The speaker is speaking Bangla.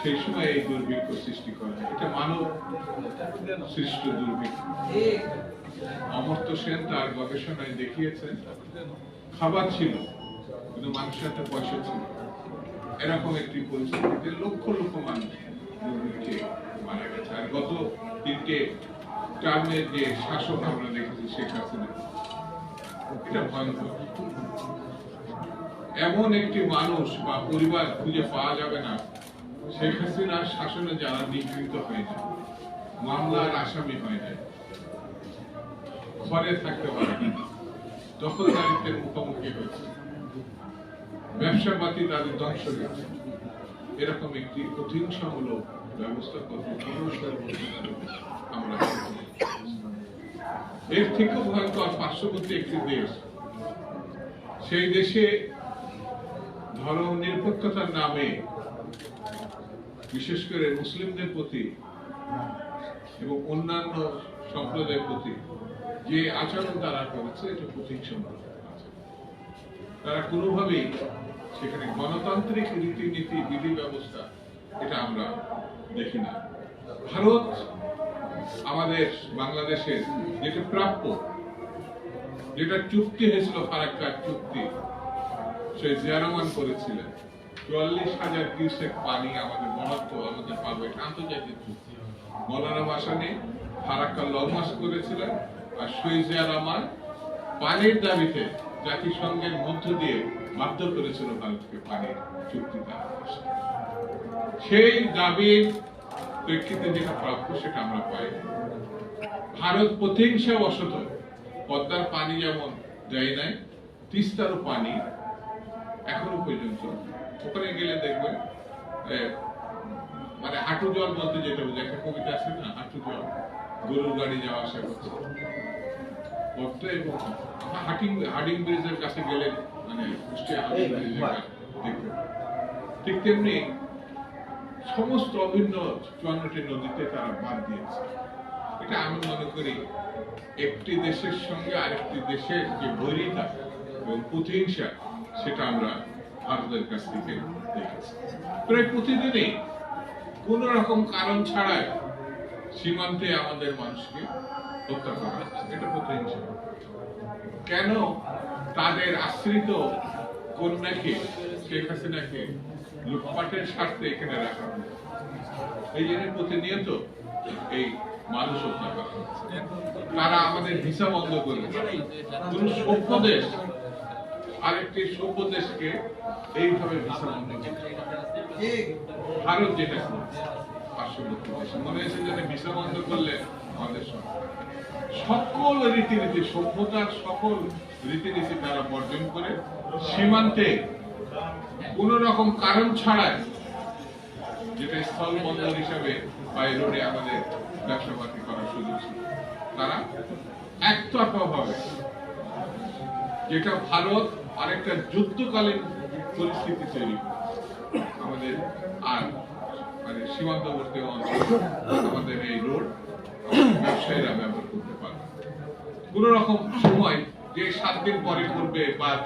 সেই সময় এই দুর্ভিক্ষ সৃষ্টি করে এটা মানব সৃষ্ট দুর্ভিক্ষ। অমর্ত্য সেন তার গবেষণায় দেখিয়েছেন, খাবার ছিল, কিন্তু মানুষের হাতে পয়সা ছিল এরকম একটি পরিস্থিতিতে লক্ষ লক্ষ মানুষ দুর্ভিক্ষে মারা গেছে। আর গত তিনটে টার্মের যে শাসক আমরা দেখেছি, শেখ হাসিনা, এটা ভয়ঙ্কর। এমন একটি মানুষ বা পরিবার খুঁজে পাওয়া যাবে না শেখ হাসিনার শাসনে যারা নিগৃহীত হয়ে যায় মামলার আসামি হয়ে যায়। ঘরে থাকতে পারে না। দখলদারিত্বের মুখোমুখি হয়েছে। ব্যবসা পাতি তাদের ধ্বংস গেছে। এরকম একটি প্রতিহিংসামূলক ব্যবস্থা পুরস্কার আমরা এর থেকেও ভয়ঙ্কর পার্শ্ববর্তী একটি দেশ। সেই দেশে ধর্ম নিরপেক্ষতার নামে বিশেষ করে মুসলিমদের প্রতি এবং অন্যান্য সম্প্রদায়ের প্রতি যে আচরণ তারা করেছে, এটা প্রতিহিংসামূলক আচরণ। তারা কোনোভাবেই সেখানে গণতান্ত্রিক রীতিনীতি, বিধি ব্যবস্থা, এটা আমরা দেখি না ভারত আমাদের বাংলাদেশের যেটা প্রাপ্য, যেটা চুক্তি হয়েছিল ফারাক্কার চুক্তি, সেই জিয়ারমান করেছিলেন চুয়াল্লিশ হাজার কিউসেক পানি আমাদের বরাদ্দ আমাদের পাবো। আন্তর্জাতিক চুক্তি। মৌলানা ভাসানি ফারাক্কা লংমাস করেছিলেন আর শহীদ জিয়া রহমান পানির দাবিতে জাতিসংঘের মধ্য দিয়ে বাধ্য করেছিল ভারতকে পানির আসতে। সেই দাবির প্রেক্ষিতে যেটা প্রাপ্য সেটা আমরা পাই। ভারত প্রতিহিংসা বশত পদ্মার পানি যেমন দেয় নাই, তিস্তারও পানি এখনও পর্যন্ত। ওখানে গেলে দেখবেন মানে হাঁটু জল বলতে যেটা বোঝায় একটা কবিতা আছে না হাঁটু জল গরুর গাড়ি যাওয়া আসা করছে। পদ্মা এবং হাটিং হার্ডিং ব্রিজের কাছে গেলে মানে কুষ্টিয়া ব্রিজের দেখবেন। ঠিক তেমনি সমস্ত অভিন্ন চুয়ান্নটি নদীতে তারা বাদ দিয়েছে। এটা আমি মনে করি একটি দেশের সঙ্গে আরেকটি দেশের যে বৈরিতা এবং প্রতিহিংসা সেটা আমরা ভারতের কাছ থেকে দেখেছি। প্রায় প্রতিদিনই কোন রকম কারণ ছাড়াই সীমান্তে আমাদের মানুষকে হত্যা করা হচ্ছে। এটা প্রতিহিংসা কেন তাদের আশ্রিত কন্যাকে, শেখ হাসিনাকে লুটপাটের স্বার্থে এখানে রাখা এই জন্য প্রতিনিয়ত এই মানুষ হত্যা করা তারা আমাদের ভিসা বন্ধ করে কোন সভ্য দেশ আরেকটি সভ্য দেশকে এইভাবে ভারত যেটা পার্শ্ববর্তী দেশে। মনে হয়েছে যে ভিসা বন্ধ করলে আমাদের সকল রীতিনীতি সভ্যতার সকল রীতিনীতি তারা বর্জন করে সীমান্তে কোন রকম কারণ ছাড়াই যেটা স্থল বন্দর হিসাবে বাই রোডে আমাদের ব্যবসা পাতি করার সুযোগ ছিল। তারা একতরফা ভাবে যেটা ভারত আরেকটা যুদ্ধকালীন পরিস্থিতি তৈরি। আমাদের আর মানে সীমান্তবর্তী অঞ্চল, আমাদের এই রোড ব্যবসায়ীরা ব্যবহার করতে পারবে। কোন রকম সময় যে সাত দিন পরে করবে বা